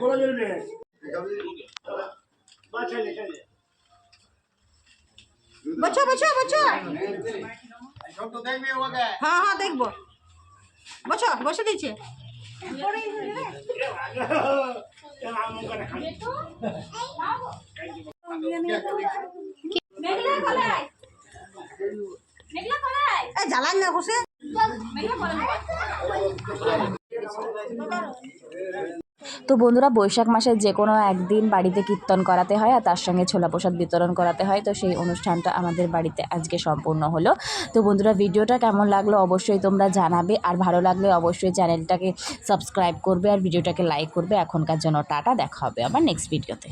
খোলা জ্বলবে বাচ্চা লেখা বছো বছো বছো হ্যাঁ হ্যাঁ দেখব। বছো বসে দিচ্ছে জ্বালান না বসে। তো বন্ধুরা, বৈশাখ মাসে যে কোনো একদিন বাড়িতে কীর্তন করাতে হয় আর তার সঙ্গে ছোলা প্রসাদ বিতরণ করাতে হয়। তো সেই অনুষ্ঠানটা আমাদের বাড়িতে আজকে সম্পূর্ণ হলো। তো বন্ধুরা, ভিডিওটা কেমন লাগল অবশ্যই তোমরা জানাবে। আর ভালো লাগলে অবশ্যই চ্যানেলটাকে সাবস্ক্রাইব করবে আর ভিডিওটাকে লাইক করবে। এখনকার জন্য টাটা, দেখা হবে আবার নেক্সট ভিডিওতে